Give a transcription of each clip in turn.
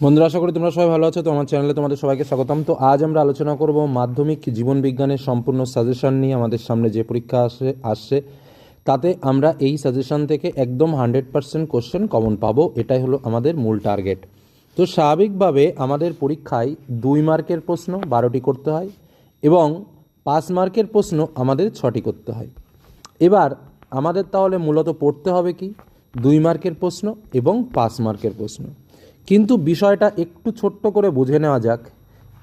বন্ধুরা, আশা করি তোমরা সবাই ভালো আছো। তো আমার চ্যানেলে তোমাদের সবাইকে স্বাগতম। তো আজ আমরা আলোচনা করব মাধ্যমিক জীবন বিজ্ঞানের সম্পূর্ণ সাজেশন নিয়ে। আমাদের সামনে যে পরীক্ষা আসে, আসছে, তাতে আমরা এই সাজেশন থেকে একদম হান্ড্রেড পার্সেন্ট কোশ্চেন কমন পাবো। এটাই হলো আমাদের মূল টার্গেট তো স্বাভাবিকভাবে আমাদের পরীক্ষায় দুই মার্কের প্রশ্ন বারোটি করতে হয় এবং পাঁচ মার্কের প্রশ্ন আমাদের ছটি করতে হয়। এবার আমাদের তাহলে মূলত পড়তে হবে কি? দুই মার্কের প্রশ্ন এবং পাঁচ মার্কের প্রশ্ন। কিন্তু বিষয়টা একটু ছোট্ট করে বুঝে নেওয়া যাক।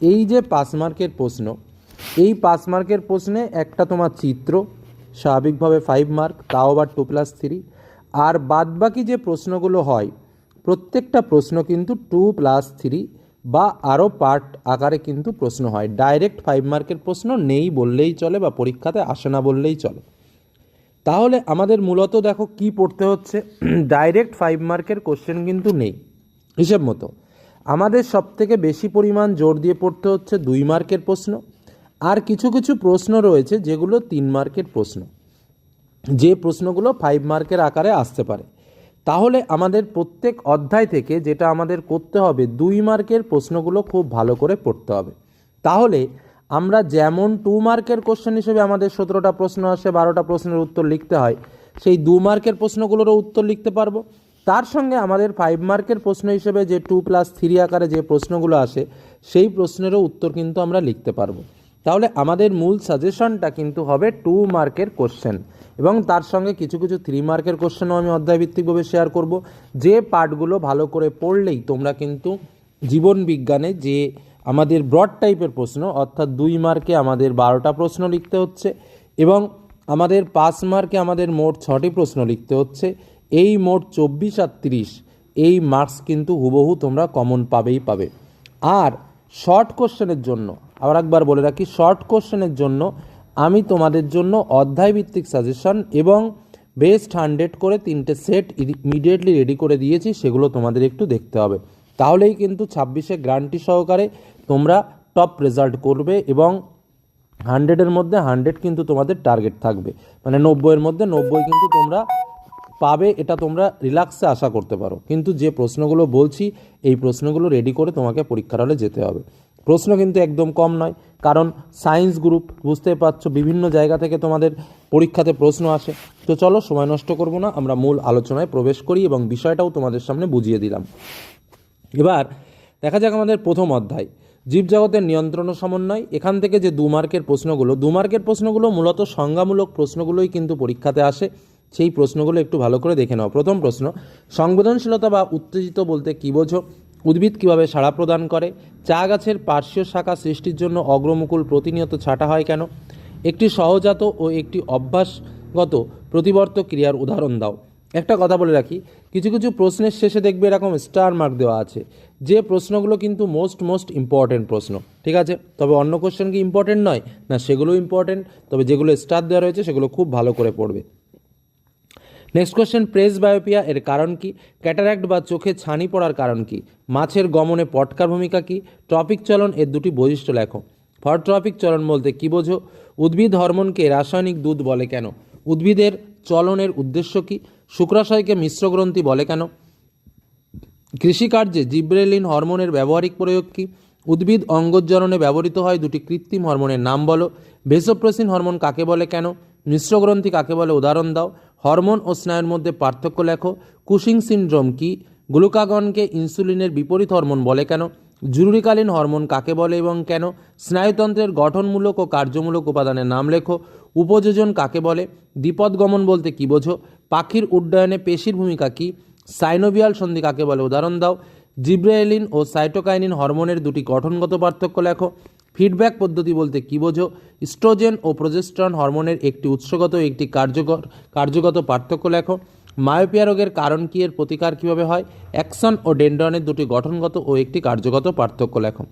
এই যে পাঁচ মার্কের প্রশ্ন, এই পাঁচ মার্কের প্রশ্নে একটা তোমার চিত্র, স্বাভাবিকভাবে ফাইভ মার্ক তাও আবার টু প্লাস থ্রি আর বাদবাকি যে প্রশ্নগুলো হয়, প্রত্যেকটা প্রশ্ন কিন্তু টু প্লাস থ্রি বা আরও পার্ট আকারে কিন্তু প্রশ্ন হয়। ডাইরেক্ট ফাইভ মার্কের প্রশ্ন নেই বললেই চলে বা পরীক্ষাতে আসে না বললেই চলে। তাহলে আমাদের মূলত দেখো কি পড়তে হচ্ছে। ডাইরেক্ট ফাইভ মার্কের কোশ্চেন কিন্তু নেই। হিসেব মতো। আমাদের সবথেকে বেশি পরিমাণ জোর দিয়ে পড়তে হচ্ছে দুই মার্কের প্রশ্ন আর কিছু কিছু প্রশ্ন রয়েছে যেগুলো তিন মার্কের প্রশ্ন। যে প্রশ্নগুলো ফাইভ মার্কের আকারে আসতে পারে। তাহলে আমাদের প্রত্যেক অধ্যায় থেকে যেটা আমাদের করতে হবে, দুই মার্কের প্রশ্নগুলো খুব ভালো করে পড়তে হবে। তাহলে আমরা যেমন টু মার্কের কোশ্চেন হিসেবে আমাদের সতেরোটা প্রশ্ন আসে, বারোটা প্রশ্নের উত্তর লিখতে হয়, সেই দু মার্কের প্রশ্নগুলোরও উত্তর লিখতে পারব। তার সঙ্গে আমাদের ফাইভ মার্কের প্রশ্ন হিসেবে যে টু প্লাস থ্রি আকারে যে প্রশ্নগুলো আসে, সেই প্রশ্নেরও উত্তর কিন্তু আমরা লিখতে পারব। তাহলে আমাদের মূল সাজেশনটা কিন্তু হবে টু মার্কের কোশ্চেন এবং তার সঙ্গে কিছু কিছু থ্রি মার্কের কোশ্চেনও আমি অধ্যায়ভিত্তিকভাবে শেয়ার করব। যে পার্টগুলো ভালো করে পড়লেই তোমরা কিন্তু জীবন বিজ্ঞানে যে আমাদের ব্রড টাইপের প্রশ্ন, অর্থাৎ দুই মার্কে আমাদের বারোটা প্রশ্ন লিখতে হচ্ছে এবং আমাদের পাঁচ মার্কে আমাদের মোট ছটি প্রশ্ন লিখতে হচ্ছে। এই মোট চব্বিশ আর তিরিশ, এই মার্কস কিন্তু হুবহু তোমরা কমন পাবেই পাবে। আর শর্ট কোশ্চেনের জন্য, আবার একবার বলে রাখি শর্ট কোশ্চেনের জন্য আমি তোমাদের জন্য অধ্যায়ভিত্তিক সাজেশন এবং বেস্ট হান্ড্রেড করে তিনটে সেট ইমিডিয়েটলি রেডি করে দিয়েছি, সেগুলো তোমাদের একটু দেখতে হবে। তাহলেই কিন্তু ছাব্বিশে গ্রান্টি সহকারে তোমরা টপ রেজাল্ট করবে এবং হান্ড্রেডের মধ্যে হান্ড্রেড কিন্তু তোমাদের টার্গেট থাকবে। মানে নব্বইয়ের মধ্যে নব্বই কিন্তু তোমরা পাবে, এটা তোমরা রিল্যাক্সে আশা করতে পারো। কিন্তু যে প্রশ্নগুলো বলছি, এই প্রশ্নগুলো রেডি করে তোমাকে পরীক্ষার হলে যেতে হবে। প্রশ্ন কিন্তু একদম কম নয়, কারণ সায়েন্স গ্রুপ বুঝতে পারছ, বিভিন্ন জায়গা থেকে তোমাদের পরীক্ষাতে প্রশ্ন আসে। তো চলো, সময় নষ্ট করব না, আমরা মূল আলোচনায় প্রবেশ করি এবং বিষয়টাও তোমাদের সামনে বুঝিয়ে দিলাম। এবার, দেখা যাক আমাদের প্রথম অধ্যায়। জীবজগতের নিয়ন্ত্রণ ও সমন্বয়, এখান থেকে যে দু মার্কের প্রশ্নগুলো দু মার্কের প্রশ্নগুলো মূলত সংজ্ঞামূলক প্রশ্নগুলোই কিন্তু পরীক্ষাতে আসে। সেই প্রশ্নগুলো একটু ভালো করে দেখে নাও। প্রথম প্রশ্ন, সংবেদনশীলতা বা উত্তেজিত বলতে কী বোঝো? উদ্ভিদ কীভাবে সাড়া প্রদান করে? চা গাছের পার্শ্বীয় শাখা সৃষ্টির জন্য অগ্রমুকুল প্রতিনিয়ত ছাটা হয় কেন? একটি সহজাত ও একটি অভ্যাসগত প্রতিবর্ত ক্রিয়ার উদাহরণ দাও। একটা কথা বলে রাখি, কিছু কিছু প্রশ্নের শেষে দেখবে এরকম স্টার মার্ক দেওয়া আছে। যে প্রশ্নগুলো কিন্তু মোস্ট মোস্ট ইম্পর্টেন্ট প্রশ্ন, ঠিক আছে? তবে অন্য কোশ্চেন কি ইম্পর্টেন্ট নয়? না, সেগুলো ইম্পর্টেন্ট তবে যেগুলো স্টার দেওয়া রয়েছে সেগুলো খুব ভালো করে পড়বে। নেক্সট কোশ্চেন প্রেস বায়োপিয়া এর কারণ কি? ক্যাটারাক্ট বা চোখে ছানি পড়ার কারণ কি? মাছের গমনে পটকার ভূমিকা কি? ট্রপিক চলন এর দুটি বৈশিষ্ট্য লেখো। ফর ট্রপিক চলন বলতে কী বোঝো? উদ্ভিদ হরমোনকে রাসায়নিক দুধ বলে কেন? উদ্ভিদের চলনের উদ্দেশ্য কি? শুক্রাশয়কে মিশ্র গ্রন্থি বলে কেন? কৃষিকার্যে জিব্রেলিন হরমোনের ব্যবহারিক প্রয়োগ কি? উদ্ভিদ অঙ্গজ্জননে ব্যবহৃত হয় দুটি কৃত্রিম হরমোনের নাম বলো। ভেসোপ্রেসিন হরমোন কাকে বলে কেন? মিশ্র গ্রন্থি কাকে বলে? উদাহরণ দাও। হরমোন ও স্নায়ুর মধ্যে পার্থক্য লেখো। কুশিং সিনড্রোম কি? গ্লুকাগনকে ইনসুলিনের বিপরীত হরমোন বলে কেন? জরুরিকালীন হরমোন কাকে বলে এবং কেন? স্নায়ুতন্ত্রের গঠনমূলক ও কার্যমূলক উপাদানের নাম লেখো। উপযোজন কাকে বলে? দ্বিপদগমন বলতে কী বোঝো? পাখির উড্ডয়নে পেশির ভূমিকা কী? সাইনোভিয়াল সন্ধি কাকে বলে? উদাহরণ দাও। জিব্রেলিন ও সাইটোকাইনিন হরমোনের দুটি গঠনগত পার্থক্য লেখো। ফিডব্যাক পদ্ধতি বলতে কী বোঝো? স্ট্রোজেন ও প্রজেস্ট্রন হরমোনের একটি উৎসগত, একটি কার্যকর, কার্যগত পার্থক্য লেখো। মায়োপিয়া রোগের কারণ কী, এর প্রতিকার কীভাবে হয়? অ্যাকশন ও ডেন্ড্রনের দুটি গঠনগত ও একটি কার্যগত পার্থক্য লেখো।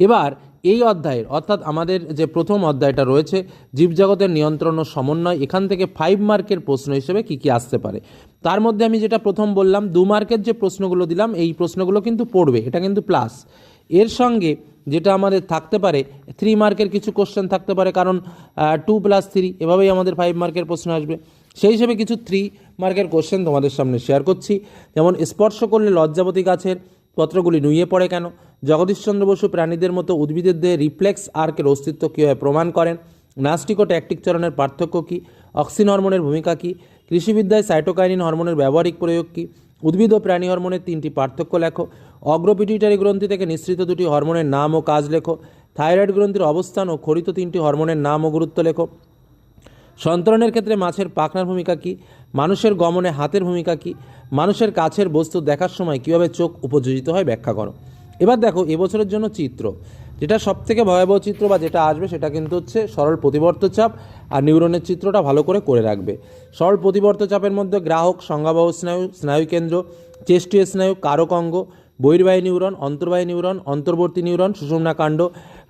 এবার, এই অধ্যায়ের, অর্থাৎ আমাদের যে প্রথম অধ্যায়টা রয়েছে, জীবজগতের নিয়ন্ত্রণ ও সমন্বয়, এখান থেকে ফাইভ মার্কের প্রশ্ন হিসেবে কি কি আসতে পারে? তার মধ্যে আমি যেটা প্রথম বললাম, দু মার্কের যে প্রশ্নগুলো দিলাম, এই প্রশ্নগুলো কিন্তু পড়বে, এটা কিন্তু প্লাস এর সঙ্গে যেটা আমাদের থাকতে পারে থ্রি মার্কের কিছু কোশ্চেন থাকতে পারে, কারণ টু প্লাস থ্রি এভাবেই আমাদের ফাইভ মার্কের প্রশ্ন আসবে। সেই হিসেবে কিছু থ্রি মার্কের কোশ্চেন তোমাদের সামনে শেয়ার করছি। যেমন, স্পর্শ করলে লজ্জাবতী গাছের পত্রগুলি নুয়ে পড়ে কেন? জগদীশচন্দ্র বসু প্রাণীদের মতো উদ্ভিদের দেহে রিফ্লেক্স আর্কের অস্তিত্ব কীভাবে প্রমাণ করেন? নাস্টিক ও চরণের পার্থক্য কী? অক্সিন হরমোনের ভূমিকা কী? কৃষিবিদ্যায় সাইটোকাইনিন হরমোনের ব্যবহারিক প্রয়োগ কী? উদ্ভিদ ও প্রাণী হরমোনের তিনটি পার্থক্য লেখো। অগ্রপিটুইটারি গ্রন্থি থেকে নিঃসৃত দুটি হরমোনের নাম ও কাজ লেখো। থাইরয়েড গ্রন্থির অবস্থান ও খরিত তিনটি হরমোনের নাম ও গুরুত্ব লেখো। সন্তরণের ক্ষেত্রে মাছের পাখনার ভূমিকা কী? মানুষের গমনে হাতের ভূমিকা কী? মানুষের কাছের বস্তু দেখার সময় কীভাবে চোখ উপযোজিত হয় ব্যাখ্যা করো। এবার দেখো, এবছরের জন্য চিত্র। যেটা সবথেকে ভয়াবহ চিত্র বা যেটা আসবে সেটা কিন্তু হচ্ছে সরল প্রতিবর্ত চাপ আর নিউরনের চিত্রটা ভালো করে করে রাখবে। সরল প্রতিবর্ত চাপের মধ্যে গ্রাহক, সংজ্ঞাবহ স্নায়ু স্নায়ুকেন্দ্র চেষ্টীয় স্নায়ু, কারক অঙ্গ, বহির্বাহী নিউরন, অন্তর্বাহী নিউরন, অন্তর্বর্তী নিউরন সুষুম্নাকাণ্ড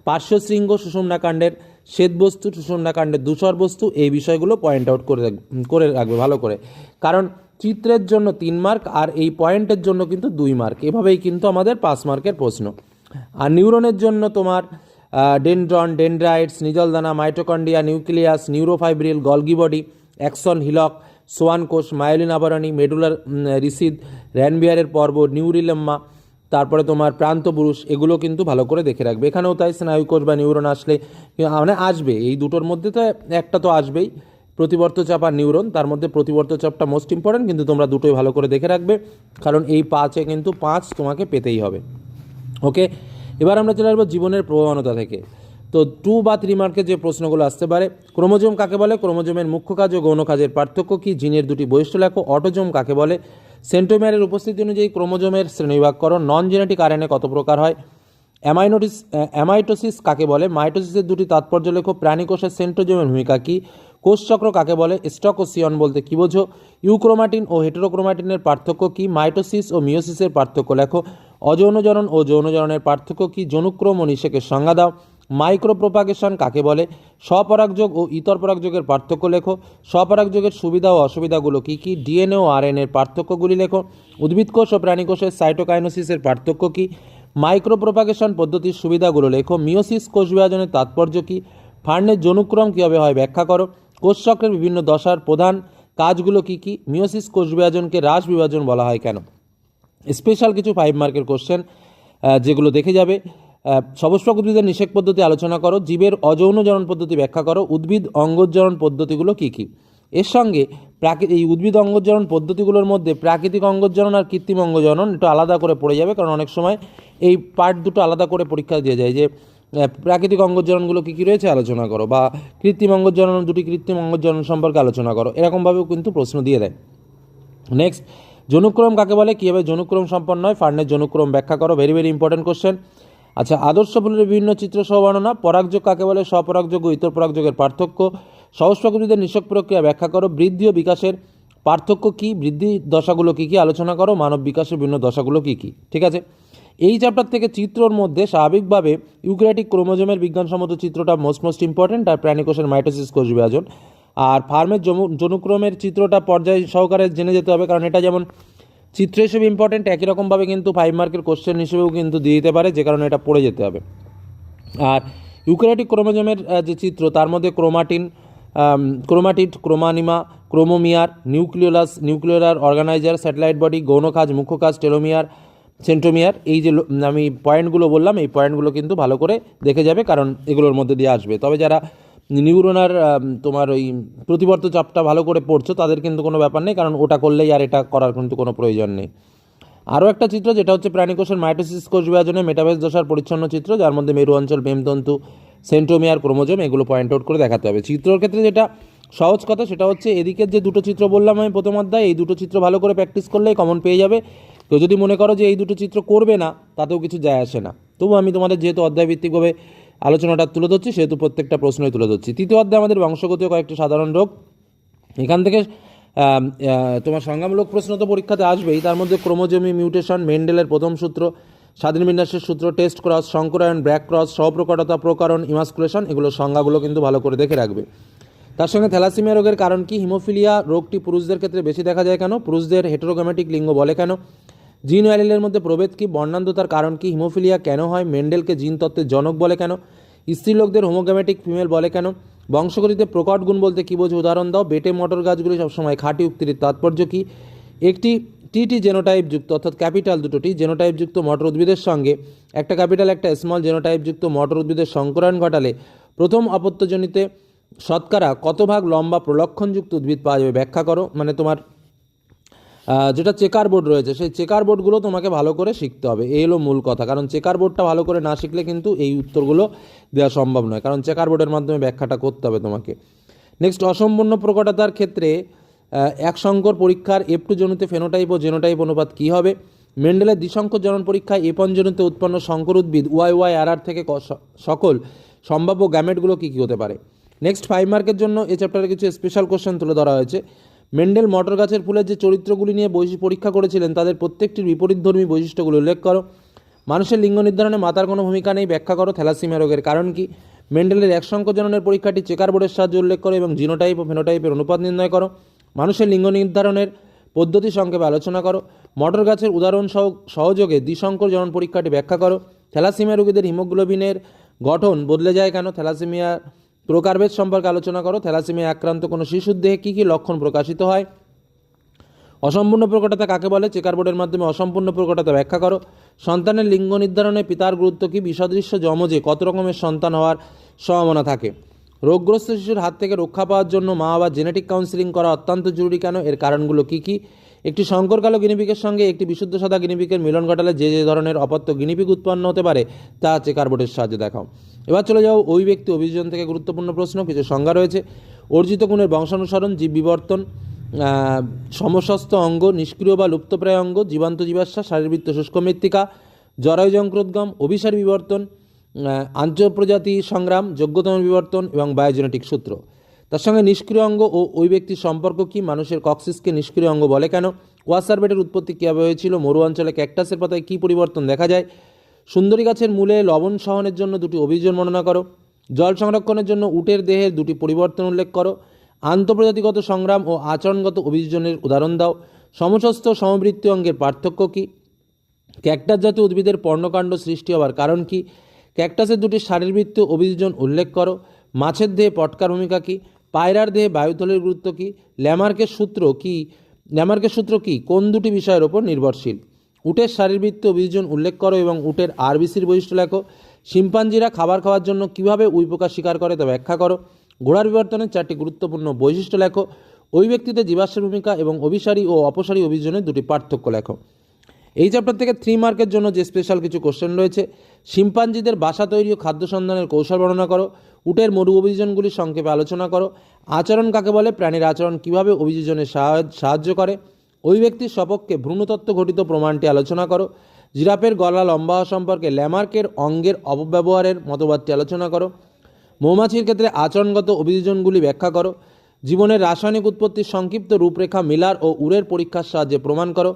পার্শ্বশৃঙ্গ সুষুম্নাকাণ্ডের শ্বেতবস্তু সুষুম্নাকাণ্ডের দূষর বস্তু এই বিষয়গুলো পয়েন্ট আউট করে করে রাখবে ভালো করে। কারণ চিত্রের জন্য তিন মার্ক আর এই পয়েন্টের জন্য কিন্তু দুই মার্ক এভাবেই কিন্তু আমাদের পাঁচ মার্কের প্রশ্ন। আর নিউরনের জন্য তোমার dendron, dendrites, নিজলদানা mitochondria nucleus, neurofibril Golgi body axon hillock Schwann কোষ মায়োলিন আবরণী, মেডুলার রিসিদ, র্যানবিয়ারের পর্ব, নিউরিলেম্মা, তারপরে তোমার প্রান্ত পুরুষ এগুলো কিন্তু ভালো করে দেখে রাখবে। এখানেও তাই স্নায়ুকোষ বা নিউরন আসলে মানে আসবে। এই দুটোর মধ্যে তো একটা তো আসবেই। প্রতিবর্ত চাপ আর নিউরন, তার মধ্যে প্রতিবর্ত চাপটা মোস্ট ইম্পর্ট্যান্ট কিন্তু তোমরা দুটোই ভালো করে দেখে রাখবে, কারণ এই পাঁচে কিন্তু পাঁচ তোমাকে পেতেই হবে। ওকে এবার আমরা চলে আসব জীবনের প্রবণতা থেকে। তো টু বা থ্রি মার্কের যে প্রশ্নগুলো আসতে পারে, ক্রোমোজোম কাকে বলে? ক্রোমোজোমের মুখ্য কাজ ও গৌণ কাজের পার্থক্য কী? জিনের দুটি বৈশিষ্ট্য লেখো। অটোজোম কাকে বলে? সেন্টোমিয়ারের উপস্থিতি অনুযায়ী ক্রোমোজোমের শ্রেণীবিভাগ করো নন জেনেটিক আরএনএ কত প্রকার হয়? অ্যামাইনোটিস অ্যামাইটোসিস কাকে বলে? মাইটোসিসের দুটি তাৎপর্য লেখো। প্রাণীকোষের সেন্ট্রোজোমের ভূমিকা কী? কোষচক্র কাকে বলে? স্টক ও সিয়ন বলতে কী বোঝো? ইউক্রোমাটিন ও হেটেরোক্রোমাটিনের পার্থক্য কী? মাইটোসিস ও মিওসিসের পার্থক্য লেখো। অযৌনজনন ও যৌনজননের পার্থক্য কী? জনুক্রম ও নিষেকের সংজ্ঞা দাও। মাইক্রোপ্রোপাগেশন কাকে বলে? স্বপরাগযোগ ও ইতর পরাগযোগের পার্থক্য লেখো। স্বপরাগযোগের সুবিধা ও অসুবিধাগুলো কী কী? ডিএনএ ও আরএনএর পার্থক্যগুলি লেখো। উদ্ভিদকোষ ও প্রাণীকোষের সাইটোকাইনোসিসের পার্থক্য কী? মাইক্রোপ্রোপাগেশন পদ্ধতির সুবিধাগুলো লেখো। মিওসিস কোষ বিভাজনের তাৎপর্য কী? ফার্নের জনুক্রম কীভাবে হয় ব্যাখ্যা করো। কোষচক্রের বিভিন্ন দশার প্রধান কাজগুলো কী কী? মিওসিস কোষ বিভাজনকে হ্রাস বিভাজন বলা হয় কেন? স্পেশাল কিছু ফাইভ মার্কের কোশ্চেন যেগুলো দেখে যাবে। সপুষ্পক উদ্ভিদের নিষেক পদ্ধতি আলোচনা করো, জীবের অযৌন অযৌনজনন পদ্ধতি ব্যাখ্যা করো, উদ্ভিদ অঙ্গোজ্জরণ পদ্ধতিগুলো কী কী? এর সঙ্গে এই উদ্ভিদ অঙ্গোজ্জরণ পদ্ধতিগুলোর মধ্যে প্রাকৃতিক অঙ্গোজ্জরণ আর কৃত্রিম অঙ্গজনন একটু আলাদা করে পড়ে যাবে, কারণ অনেক সময় এই পার্ট দুটো আলাদা করে পরীক্ষা দিয়ে যায় যে প্রাকৃতিক অঙ্গজননগুলো কী কী রয়েছে আলোচনা করো, বা কৃত্রিম অঙ্গজনন দুটি কৃত্রিম অঙ্গজনন সম্পর্কে আলোচনা করো, এরকমভাবেও কিন্তু প্রশ্ন দিয়ে দেয়। নেক্সট জনুক্রম কাকে বলে? কীভাবে জনুক্রম সম্পন্ন হয় ফার্নের জনুক্রম ব্যাখ্যা করো ভেরি ভেরি ইম্পর্টেন্ট কোশ্চেন আচ্ছা আদর্শ ফুলের বিভিন্ন চিত্র সহ বর্ণনা, পরাগযোগ কাকে বলে? স্বপরাগযোগ ও ইতর পরাগযোগের পার্থক্য। সহস্রকৃতিদের নিষেক প্রক্রিয়া ব্যাখ্যা করো, বৃদ্ধি ও বিকাশের পার্থক্য কী? বৃদ্ধি দশাগুলো কী কী? আলোচনা করো, মানব বিকাশের বিভিন্ন দশাগুলো কী কী? ঠিক আছে? এই চ্যাপ্টার থেকে চিত্রর মধ্যে স্বাভাবিকভাবে ইউক্রেটিক ক্রোমোজোমের বিজ্ঞানসম্মত চিত্রটা মোস্ট মোস্ট ইম্পর্টেন্ট আর প্রাণীকোষের মাইটোসিস কোষ বিভাজন। আর ফার্মের জনুক্রমের চিত্রটা পর্যায় সহকারে জেনে যেতে হবে, কারণ এটা যেমন চিত্র হিসেবে ইম্পর্টেন্ট একই রকমভাবে কিন্তু ফাইভ মার্কের কোশ্চেন হিসেবেও কিন্তু দিয়ে দিতে পারে, যে কারণে এটা পড়ে যেতে হবে। আর ইউক্রেটিক ক্রোমোজোমের যে চিত্র, তার মধ্যে chromatin chromatid chromonema chromomere nucleolus nuclear organiser satellite body গৌণ কাজ, মুখ্য কাজ টেলোমিয়ার সেন্ট্রোমিয়ার, এই যে আমি পয়েন্টগুলো বললাম, এই পয়েন্টগুলো কিন্তু ভালো করে দেখে যাবে, কারণ এগুলোর মধ্যে দিয়ে আসবে। তবে যারা নিউরোনার তোমার ওই প্রতিবর্ত চাপটা ভালো করে পড়ছো, তাদের কিন্তু কোনো ব্যাপার নেই, কারণ ওটা করলেই আর এটা করার কিন্তু কোনো প্রয়োজন নেই। আরও একটা চিত্র, যেটা হচ্ছে প্রাণীকোষের মাইটোসিস কোষ বিভাজনে মেটাবেস দশার পরিচ্ছন্ন চিত্র, যার মধ্যে মেরু অঞ্চল মেমতন্তু সেন্ট্রোমিয়ার, ক্রোমোজোম, এগুলো পয়েন্ট আউট করে দেখাতে হবে। চিত্রর ক্ষেত্রে যেটা সহজ কথা, সেটা হচ্ছে এদিকের যে দুটো চিত্র বললাম আমি প্রথম অধ্যায়, এই দুটো চিত্র ভালো করে প্র্যাকটিস করলেই কমন পেয়ে যাবে। কেউ যদি মনে করো যে এই দুটো চিত্র করবে না, তাতেও কিছু যায় আসে না। তবু আমি তোমাদের যেহেতু অধ্যায়ভিত্তিকভাবে আলোচনাটা তুলে ধরছি, সেহেতু প্রত্যেকটা প্রশ্নই তুলে ধরছি। তৃতীয় অধ্যায় আমাদের বংশগত কয়েকটি সাধারণ রোগ। এখান থেকে তোমার সংজ্ঞামূলক প্রশ্ন তো পরীক্ষাতে আসবেই। তার মধ্যে ক্রোমোজমি, মিউটেশন, মেন্ডেলের প্রথম সূত্র, স্বাধীন বিন্যাসের সূত্র, টেস্ট ক্রস, সংকরায়ন, ব্র্যাক ক্রস, সহপ্রকটতা, প্রকরণ, ইমাসকুলেশন, এগুলো সংজ্ঞাগুলো কিন্তু ভালো করে দেখে রাখবে। তার সঙ্গে থ্যালাসিমিয়া রোগের কারণ কি? হিমোফিলিয়া রোগটি পুরুষদের ক্ষেত্রে বেশি দেখা যায় কেন? পুরুষদের হেটেরোগ্যামেটিক লিঙ্গ বলে কেন? জিন অ্যালিলের মধ্যে প্রভেদ কি? বর্ণান্ধতার কারণ কি? হিমোফিলিয়া কেন হয়? মেন্ডেলকে জিন তত্ত্বের জনক বলে কেন? স্ত্রীলোকদের হোমোগ্যামেটিক ফিমেল বলে কেন? বংশগতিতে প্রকট গুণ বলতে কী বোঝো উদাহরণ দাও। বেটে মটর গাছগুলি সবসময় খাঁটি উক্তির তাৎপর্য কী? একটি টিটি জেনোটাইপ যুক্ত, অর্থাৎ ক্যাপিটাল দুটো টি জেনোটাইপ যুক্ত মটর উদ্ভিদের সঙ্গে, একটা ক্যাপিটাল, একটা স্মল জেনোটাইপ যুক্ত মটর উদ্ভিদের সংকরণ ঘটালে প্রথম অপত্যজনিতে শতকরা কত ভাগ লম্বা প্রলক্ষণযুক্ত উদ্ভিদ পাওয়া যাবে? ব্যাখ্যা করো। মানে তোমার যেটা চেকার বোর্ড রয়েছে, সেই চেকার বোর্ডগুলো তোমাকে ভালো করে শিখতে হবে। এই হলো মূল কথা। কারণ চেকার বোর্ডটা ভালো করে না শিখলে কিন্তু এই উত্তরগুলো দেওয়া সম্ভব নয়। কারণ চেকার বোর্ডের মাধ্যমে ব্যাখ্যাটা করতে হবে তোমাকে। নেক্সট অসম্পূর্ণ প্রকটতার ক্ষেত্রে এক সংকর পরীক্ষার এফ টু জনুতে ফেনোটাইপ ও জেনোটাইপ অনুপাত কী হবে? মেন্ডেলের দ্বিসংকর জনন পরীক্ষায় এপন জনুতে উৎপন্ন সংকর উদ্ভিদ ওয়াই ওয়াই আর আর থেকে সকল সম্ভাব্য গ্যামেটগুলো কী কী হতে পারে? নেক্সট ফাইভ মার্কের জন্য এই চ্যাপ্টারে কিছু স্পেশাল কোশ্চেন তুলে ধরা হয়েছে। মেন্ডেল মটর গাছের ফুলের যে চরিত্রগুলি নিয়ে বৈশি পরীক্ষা করেছিলেন, তাদের প্রত্যেকটির বিপরীতধর্মী বৈশিষ্ট্যগুলি উল্লেখ করো। মানুষের লিঙ্গ নির্ধারণে মাতার কোনো ভূমিকা নেই, ব্যাখ্যা করো থ্যালাসিমিয়া রোগের কারণ কি? মেন্ডেলের এক জননের পরীক্ষাটি চেকার বোর্ডের সাহায্যে উল্লেখ করো এবং জিনোটাইপ ও ফেনোটাইপের অনুপাত নির্ণয় করো। মানুষের লিঙ্গ নির্ধারণের পদ্ধতি সংক্ষেপে আলোচনা করো। মটর গাছের উদাহরণ সহ সহযোগে দ্বিসংকর জনন পরীক্ষাটি ব্যাখ্যা করো। থ্যালাসিমিয়া রোগীদের হিমোগ্লোবিনের গঠন বদলে যায় কেন? থ্যালাসিমিয়া প্রকারভেদ সম্পর্কে আলোচনা করো। থ্যালাসিমিয়া আক্রান্ত কোনো শিশুর দেহে কী কী লক্ষণ প্রকাশিত হয়? অসম্পূর্ণ প্রকটতা কাকে বলে? চেকার বোর্ডের মাধ্যমে অসম্পূর্ণ প্রকটতা ব্যাখ্যা করো। সন্তানের লিঙ্গ নির্ধারণে পিতার গুরুত্ব কী? বিসদৃশ্য যমজে কত রকমের সন্তান হওয়ার সম্ভাবনা থাকে। রোগগ্রস্ত শিশুর হাত থেকে রক্ষা পাওয়ার জন্য মা বাবা জেনেটিক কাউন্সিলিং করা অত্যন্ত জরুরি কেন? এর কারণগুলো কী কী? একটি শঙ্কর কালো গিনিপিকের সঙ্গে একটি বিশুদ্ধ সাদা গিনিপিকের মিলন ঘটালে যে যে ধরনের অপত্য গিনিপিক উৎপন্ন হতে পারে, তা চেকার বোর্ডের সাহায্যে দেখাও। এবার চলে যাও ওই ব্যক্তি অভিযোজন থেকে গুরুত্বপূর্ণ প্রশ্ন, কিছু সংজ্ঞা রয়েছে। অর্জিত গুণের বংশানুসরণ, জীব বিবর্তন সমস্ত অঙ্গ, নিষ্ক্রিয় বা লুপ্তপ্রায় অঙ্গ, জীবান্ত জীবাশ্মা, শারীরবৃত্ত শুষ্ক মৃত্তিকা, জরায়ু যঙ্ক্রোদ্গম অভিসার বিবর্তন আন্তঃপ্রজাতি সংগ্রাম, যোগ্যতম বিবর্তন এবং বায়োজেনেটিক সূত্র। তার সঙ্গে নিষ্ক্রিয় অঙ্গ ও ওই ব্যক্তির সম্পর্ক কি? মানুষের কক্সিসকে নিষ্ক্রিয় অঙ্গ বলে কেন? ওয়াসারবেটের উৎপত্তি কীভাবে হয়েছিল? মরু অঞ্চলে ক্যাকটাসের পাতায় কী পরিবর্তন দেখা যায়? সুন্দরী গাছের মূলে লবণ সহনের জন্য দুটি অভিযোজন বর্ণনা করো। জল সংরক্ষণের জন্য উটের দেহের দুটি পরিবর্তন উল্লেখ করো। আন্তঃপ্রজাতিগত সংগ্রাম ও আচরণগত অভিযোজনের উদাহরণ দাও। সমস্ত সমবৃত্তি অঙ্গের পার্থক্য কী? ক্যাকটাস জাতীয় উদ্ভিদের পর্ণকাণ্ড সৃষ্টি হওয়ার কারণ কি? ক্যাকটাসের দুটি শারীরবৃত্তীয় অভিযোজন উল্লেখ করো। মাছের দেহে পটকার ভূমিকা কী? পায়রার দেহে বায়ুতলের গুরুত্ব কী? ল্যামার্কের সূত্র কি? ল্যামার্কের সূত্র কি? কোন দুটি বিষয়ের ওপর নির্ভরশীল? উটের শারীরবৃত্তীয় অভিযোজন উল্লেখ করো এবং উটের আরবিসির বৈশিষ্ট্য লেখো। শিম্পাঞ্জিরা খাবার খাওয়ার জন্য কীভাবে উইপোকা শিকার করে তা ব্যাখ্যা করো। ঘোড়ার বিবর্তনের চারটি গুরুত্বপূর্ণ বৈশিষ্ট্য লেখো। ওই ব্যক্তিতে জীবাশ্মের ভূমিকা এবং অভিসারী ও অপসারী অভিযোজনের দুটি পার্থক্য লেখো। এই চ্যাপ্টার থেকে থ্রি মার্কের জন্য যে স্পেশাল কিছু কোশ্চেন রয়েছে, শিম্পাঞ্জিদের বাসা তৈরি ও খাদ্য সন্ধানের কৌশল বর্ণনা করো, উটের মরু অভিযোজনগুলি সংক্ষেপে আলোচনা করো, আচরণ কাকে বলে, প্রাণীর আচরণ কীভাবে অভিযোজনে সাহায্য- করে, ওই ব্যক্তির সপক্ষে ভ্রূণতত্ত্ব ঘটিত প্রমাণটি আলোচনা করো, জিরাফের গলা লম্বা সম্পর্কে ল্যামার্কের অঙ্গের অপব্যবহারের মতবাদটি আলোচনা করো, মৌমাছির ক্ষেত্রে আচরণগত অভিযোজনগুলি ব্যাখ্যা করো, জীবনের রাসায়নিক উৎপত্তির সংক্ষিপ্ত রূপরেখা মিলার ও উরের পরীক্ষার সাহায্যে প্রমাণ করো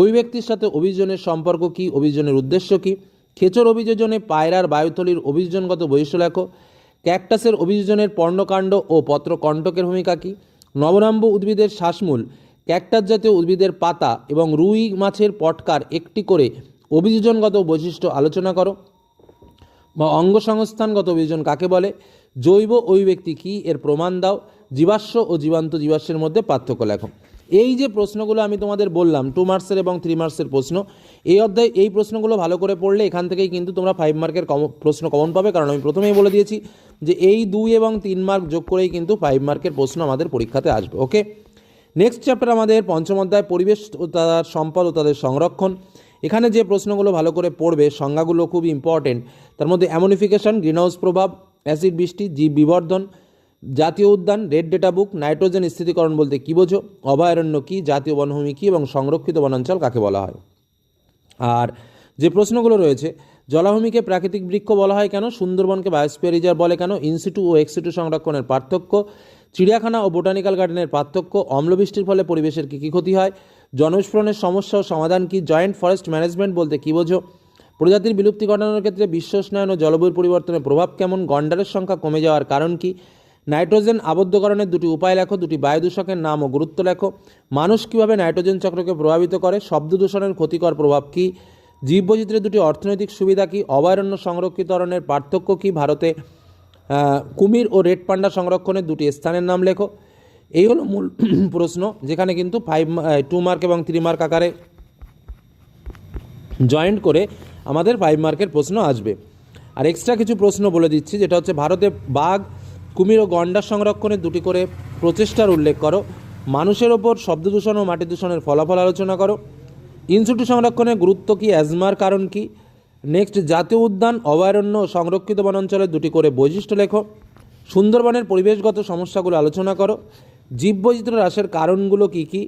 ওই ব্যক্তির সাথে অভিযোজনের সম্পর্ক কী? অভিযোজনের উদ্দেশ্য কী? খেচর অভিযোজনে পায়রার বায়ুথলির অভিযোজনগত বৈশিষ্ট্য লেখো। ক্যাকটাসের অভিযোজনের পর্ণকাণ্ড ও পত্রকণ্টকের ভূমিকা কী? নবনাম্ব উদ্ভিদের শ্বাসমূল, ক্যাকটাস জাতীয় উদ্ভিদের পাতা এবং রুই মাছের পটকার একটি করে অভিযোজনগত বৈশিষ্ট্য আলোচনা করো বা অঙ্গ সংস্থানগত অভিযোজন কাকে বলে? জৈব অভিব্যক্তি কী? এর প্রমাণ দাও। জীবাশ্ম ও জীবান্ত জীবাশ্মের মধ্যে পার্থক্য লেখো। এই যে প্রশ্নগুলো আমি তোমাদের বললাম টু মার্কসের এবং থ্রি মার্কসের প্রশ্ন, এই অধ্যায়ে এই প্রশ্নগুলো ভালো করে পড়লে এখান থেকেই কিন্তু তোমরা ফাইভ মার্কের প্রশ্ন কমন পাবে। কারণ আমি প্রথমেই বলে দিয়েছি যে এই দুই এবং তিন মার্ক যোগ করেই কিন্তু ফাইভ মার্কের প্রশ্ন আমাদের পরীক্ষাতে আসবে ওকে নেক্সট চ্যাপ্টার আমাদের পঞ্চম অধ্যায়, পরিবেশ ও তার সম্পদ ও তাদের সংরক্ষণ। এখানে যে প্রশ্নগুলো ভালো করে পড়বে, সংজ্ঞাগুলো খুব ইম্পর্টেন্ট তার মধ্যে অ্যামোনিফিকেশন গ্রিনহাউস প্রভাব অ্যাসিড বৃষ্টি, জীব বিবর্ধন জাতীয় উদ্যান, রেড ডেটা বুক, নাইট্রোজেন স্থিতিকরণ বলতে কী বোঝো? অভয়ারণ্য কী? জাতীয় বনভূমি কী? এবং সংরক্ষিত বনাঞ্চল কাকে বলা হয়? আর যে প্রশ্নগুলো রয়েছে, জলাভূমিকে প্রাকৃতিক বৃক্ষ বলা হয় কেন? সুন্দরবনকে বায়োস্পিয়ার রিজার্ভ বলে কেন? ইনসিটু ও এক্সিটু সংরক্ষণের পার্থক্য? চিড়িয়াখানা ও বোটানিক্যাল গার্ডেনের পার্থক্য? অম্লবৃষ্টির ফলে পরিবেশের কী কী ক্ষতি হয়? জনস্ফোরণের সমস্যা ও সমাধান কি? জয়েন্ট ফরেস্ট ম্যানেজমেন্ট বলতে কী বোঝো? প্রজাতির বিলুপ্তি ঘটানোর ক্ষেত্রে বিশ্ব উষ্ণায়ন ও জলবায়ুর পরিবর্তনের প্রভাব কেমন? গন্ডারের সংখ্যা কমে যাওয়ার কারণ কি? নাইট্রোজেন আবদ্ধকরণের দুটি উপায় লেখো, দুটি বায়ু দূষকের নাম ও গুরুত্ব লেখো। মানুষ কীভাবে নাইট্রোজেন চক্রকে প্রভাবিত করে, শব্দ দূষণের ক্ষতিকর প্রভাব কী, জীববৈচিত্র্যের দুটি অর্থনৈতিক সুবিধা কী, অভয়ারণ্য সংরক্ষিতকরণের পার্থক্য কী, ভারতে কুমির ও রেড পান্ডা সংরক্ষণের দুটি স্থানের নাম লেখো। এই হলো মূল প্রশ্ন, যেখানে কিন্তু ফাইভ টু মার্ক এবং থ্রি মার্ক আকারে জয়েন্ট করে আমাদের ফাইভ মার্কের প্রশ্ন আসবে। আর এক্সট্রা কিছু প্রশ্ন বলে দিচ্ছি, যেটা হচ্ছে ভারতে বাঘ কুমির ও গন্ডার সংরক্ষণে দুটি করে প্রচেষ্টার উল্লেখ করো। মানুষের ওপর শব্দ দূষণ ও মাটি দূষণের ফলাফল আলোচনা করো। ইনস্টিটিউট সংরক্ষণের গুরুত্ব কী, অ্যাজমার কারণ কী? নেক্সট, জাতীয় উদ্যান, অভয়ারণ্য সংরক্ষিত বনাঞ্চলের দুটি করে বৈশিষ্ট্য লেখো। সুন্দরবনের পরিবেশগত সমস্যাগুলো আলোচনা করো। জীববৈচিত্র্য হ্রাসের কারণগুলো কী কী?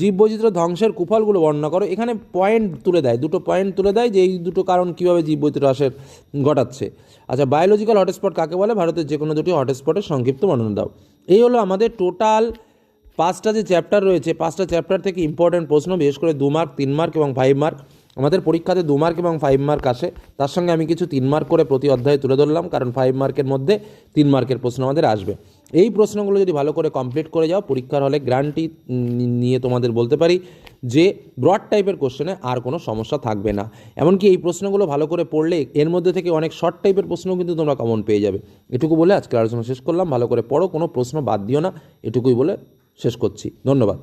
জীববৈচিত্র্য ধ্বংসের কুফলগুলো বর্ণনা করো। এখানে পয়েন্ট তুলে দেয়, দুটো পয়েন্ট তুলে দেয় যে এই দুটো কারণ কীভাবে জীববৈচিত্র্য হ্রাসের ঘটাচ্ছে। আচ্ছা বায়োলজিক্যাল হটস্পট কাকে বলে? ভারতের যে কোনো দুটি হটস্পটের সংক্ষিপ্ত বর্ণনা দাও। এই হলো আমাদের টোটাল পাঁচটা যে চ্যাপ্টার রয়েছে, পাঁচটা চ্যাপ্টার থেকে ইম্পর্টেন্ট প্রশ্ন, বিশেষ করে দু মার্ক তিন মার্ক এবং ফাইভ মার্ক আমাদের পরীক্ষাতে দু মার্ক এবং ফাইভ মার্ক আসে। তার সঙ্গে আমি কিছু তিন মার্ক করে প্রতি অধ্যায়ে তুলে ধরলাম, কারণ ফাইভ মার্কের মধ্যে তিন মার্কের প্রশ্ন আমাদের আসবে। এই প্রশ্নগুলো যদি ভালো করে কমপ্লিট করে যাও, পরীক্ষার হলে গ্রান্টি নিয়ে তোমাদের বলতে পারি যে ব্রড টাইপের কোশ্চেনে আর কোনো সমস্যা থাকবে না। এমনকি এই প্রশ্নগুলো ভালো করে পড়লে এর মধ্যে থেকে অনেক শর্ট টাইপের প্রশ্নও কিন্তু তোমরা কমন পেয়ে যাবে। এটুকু বলে আজকে আলোচনা শেষ করলাম। ভালো করে পড়ো, কোনো প্রশ্ন বাদ দিও না। এটুকুই বলে শেষ করছি। ধন্যবাদ।